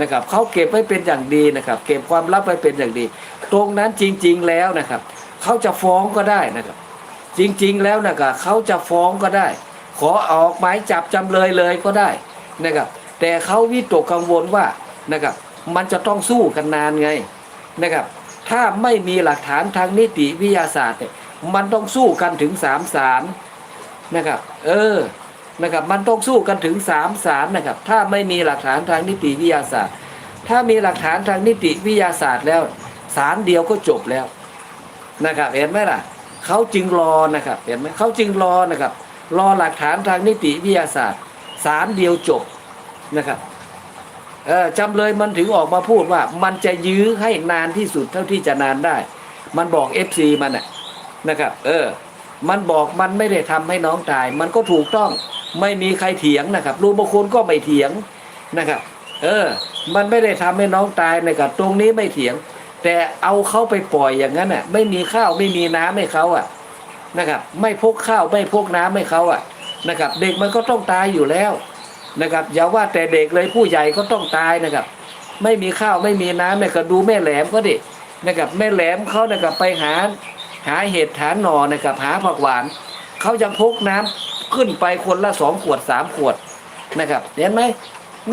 นะครับเขาเก็บไว้เป็นอย่างดีนะครับ เก็บความลับไว้เป็นอย่างดี ตรงนั้นจริง ๆแล้วนะครับเขาจะฟ้องก็ได้นะครับ จริงๆแล้วนะครับเขาจะฟ้องก็ได้ ขอออกหมายจับจำเลยเลยก็ได้นะครับ แต่เขาวิตกกังวลว่านะครับ มันจะต้องสู้กันนานไงนะครับ ถ้าไม่มีหลักฐานทางนิติวิทยาศาสตร์เนี่ยมันต้องสู้กันถึงสามศาลนะครับ เออ นะครับมันต้องสู้กันถึงสามศาลนะครับ ถ้าไม่มีหลักฐานทางนิติวิทยาศาสตร์ ถ้ามีหลักฐานทางนิติวิทยาศาสตร์แล้วศาลเดียวก็จบแล้วนะครับ เห็นไหมล่ะเขาจึงรอนะครับ เห็นไหมเขาจึงรอนะครับ รอหลักฐานทางนิติวิทยาศาสตร์ศาลเดียวจบนะครับจำเลยมันถึงออกมาพูดว่า มันจะยื้อให้นานที่สุดเท่าที่จะนานได้ มันบอก FC มันน่ะนะครับ เออ มันบอกมันไม่ได้ทำให้น้องตาย มันก็ถูกต้องไม่มีใครเถียงนะครับรูบางคนก็ไม่เถียงนะครับ เออ มันไม่ได้ทำให้น้องตายนะครับตรงนี้ไม่เถียง แต่เอาเขาไปปล่อยอย่างนั้นน่ะ ไม่มีข้าวไม่มีน้ำให้เขาอะนะครับ ไม่พกข้าวไม่พกน้ำให้เขาอะนะครับ เด็กมันก็ต้องตายอยู่แล้วนะครับอย่าว่าแต่เด็กเลยผู้ใหญ่ก็ต้องตายนะครับ ไม่มีข้าวไม่มีน้ำเนี่ยก็ดูแม่แหลมก็ดินะครับแม่แหลมเขานะครับไปหา หาเห็ดหาหนอนะครับหาผักหวานเขายังพกน้ำขึ้นไปคนละสองขวดสามขวดนะครับเห็นไหม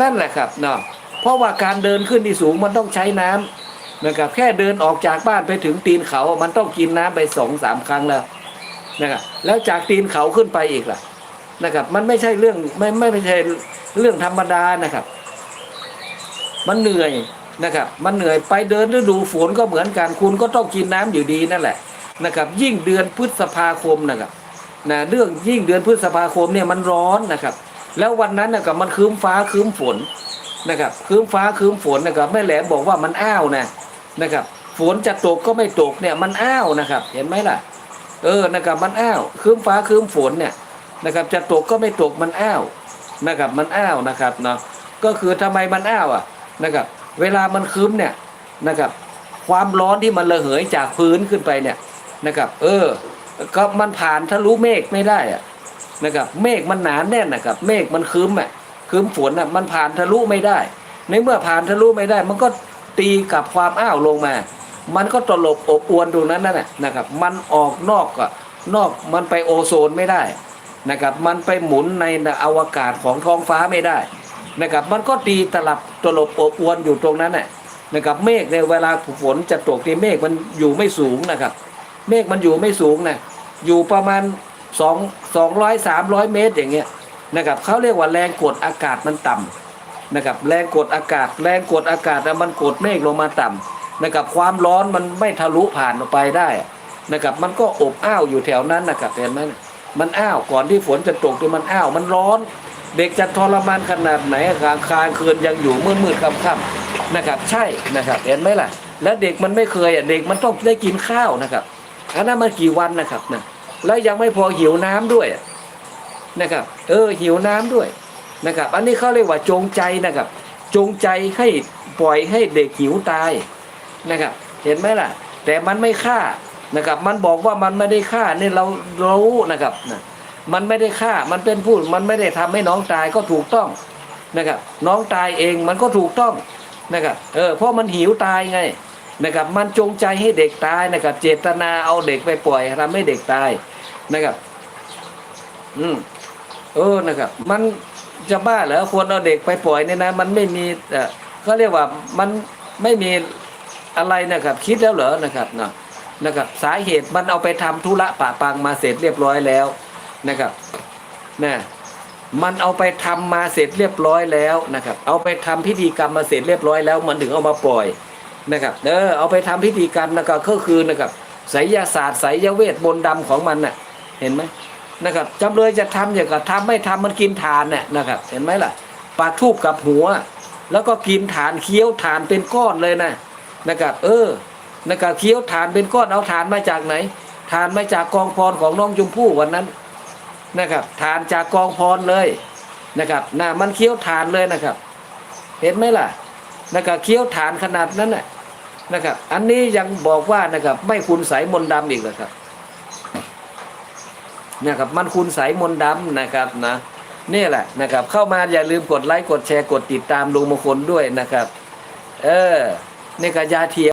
นั่นแหละครับเนาะเพราะว่าการเดินขึ้นที่สูงมันต้องใช้น้ำนะครับแค่เดินออกจากบ้านไปถึงตีนเขา มันต้องกินน้ำไปสองสามครั้งแล้วนะครับแล้วจากตีนเขาขึ้นไปอีกล่ะนะครับ มันไม่ใช่เรื่องไม่ไม่ใช่เรื่องธรรมดานะครับ มันเหนื่อยนะครับ มันเหนื่อยไปเดินฤดูฝนก็เหมือนกัน คุณก็ต้องกินน้ำอยู่ดีนั่นแหละ นะครับ ยิ่งเดือนพฤษภาคมนะครับนะเรื่องยิ่งเดือนพฤษภาคมเนี่ยมันร้อนนะครับ แล้ววันนั้นนะครับมันคืมฟ้าคืมฝนนะครับคืมฟ้าคืมฝนนะครับแม่แหลมบอกว่ามันอ้าวนะนะครับ ฝนจะตกก็ไม่ตกเนี่ยมันอ้าวนะครับ เห็นไหมล่ะ เออนะครับมันอ้าวคืมฟ้าคืมฝนเนี่ยนะครับ จะตกก็ไม่ตกมันอ้าวนะครับมันอ้าวนะครับเนาะก็คือทำไมมันอ้าวอะนะครับ เวลามันคืมเนี่ยนะครับ ความร้อนที่มันระเหยจากพื้นขึ้นไปเนี่ย นะครับ เออ ก็มันผ่านทะลุเมฆไม่ได้อะนะครับ เมฆมันหนาแน่นนะครับ เมฆมันคืมอะคืมฝนอะมันผ่านทะลุไม่ได้ ในเมื่อผ่านทะลุไม่ได้ มันก็ตีกับความอ้าวลงมา มันก็ตลบอบอวนตรงนั้นนั่นแหละนะครับ มันออกนอกอะนอกมันไปโอโซนไม่ได้นะครับ มันไปหมุนในอวกาศของท้องฟ้าไม่ได้นะครับ มันก็ตีตลับตลบอบอวนอยู่ตรงนั้นน่ะนะครับ เมฆในเวลาฝนจะตกที่เมฆมันอยู่ไม่สูงนะครับ เมฆมันอยู่ไม่สูงนะอยู่ประมาณสองสองร้อยสามร้อยเมตรอย่างเงี้ยนะครับเขาเรียกว่าแรงกดอากาศมันต่ำนะครับแรงกดอากาศ แรงกดอากาศมันกดเมฆลงมาต่ำนะครับความร้อนมันไม่ทะลุผ่านออกไปได้นะครับมันก็อบอ้าวอยู่แถวนั้นนะครับเห็นไหมมันอ้าวก่อนที่ฝนจะตกที่มันอ้าวมันร้อน เด็กจะทรมานขนาดไหนกลางคานคืนยังอยู่มืดมืดค่ำค่ำๆนะครับใช่นะครับเห็นไหมล่ะ แล้วเด็กมันไม่เคยอะเด็กมันต้องได้กินข้าวนะครับ อันนั้นมันกี่วันนะครับนะแล้วยังไม่พอหิวน้ำด้วยนะครับ เออหิวน้ำด้วยนะครับ อันนี้เขาเรียกว่าจงใจนะครับ จงใจให้ปล่อยให้เด็กหิวตายนะครับ เห็นไหมล่ะ แต่มันไม่ฆ่านะครับ มันบอกว่ามันไม่ได้ฆ่าเนี่ยเรารู้นะครับนะมันไม่ได้ฆ่ามันเป็นผู้มันไม่ได้ทำให้น้องตายก็ถูกต้องนะครับ น้องตายเองมันก็ถูกต้องนะครับ เออเพราะมันหิวตายไง นะครับมันจงใจให้เด็กตายนะครับ เจตนาเอาเด็กไปปล่อยทำให้เด็กตายนะครับ อืมเออนะครับ มันจะบ้าเหรอควรเอาเด็กไปปล่อยเนี่ยนะ มันไม่มีเอ่อเขาเรียกว่ามันไม่มีอะไรนะครับ คิดแล้วเหรอนะครับเนาะนะครับ สาเหตุมันเอาไปทำธุระปะปังมาเสร็จเรียบร้อยแล้วนะครับนะมันเอาไปทำมาเสร็จเรียบร้อยแล้วนะครับ เอาไปทำพิธีกรรมมาเสร็จเรียบร้อยแล้ว มันถึงเอามาปล่อย นะครับเออเอาไปทำพิธีกรรมนะครับก็คือนะครับไสยศาสตร์ไสยเวทมนต์ดำของมันน่ะเห็นไหมนะครับจำเลยจะทำอย่างกับทำไม่ทำมันกินฐานน่ะนะครับ เห็นไหมล่ะปากทูบกับหัว แล้วก็กินฐานเคี้ยวฐานเป็นก้อนเลยนะนะครับ เออนะครับเคี้ยวฐานเป็นก้อนเอาฐานมาจากไหนฐานมาจากกองพรของน้องชมพู่วันนั้นนะครับฐานจากกองพรเลยนะครับน่ะมันเคี้ยวฐานเลยนะครับ เห็นไหมล่ะนะครับเคี้ยวฐานขนาดนั้นน่ะ นะครับ อันนี้ยังบอกว่านะครับ ไม่คุณใสยมนต์ดำอีกนะครับนะครับ มันคุณใสยมนต์ดำนะครับนะนี่แหละนะครับ เข้ามาอย่าลืมกดไลค์กดแชร์กดติดตามลุงมงคลด้วยนะครับ เออนี่ก็ยาเทีย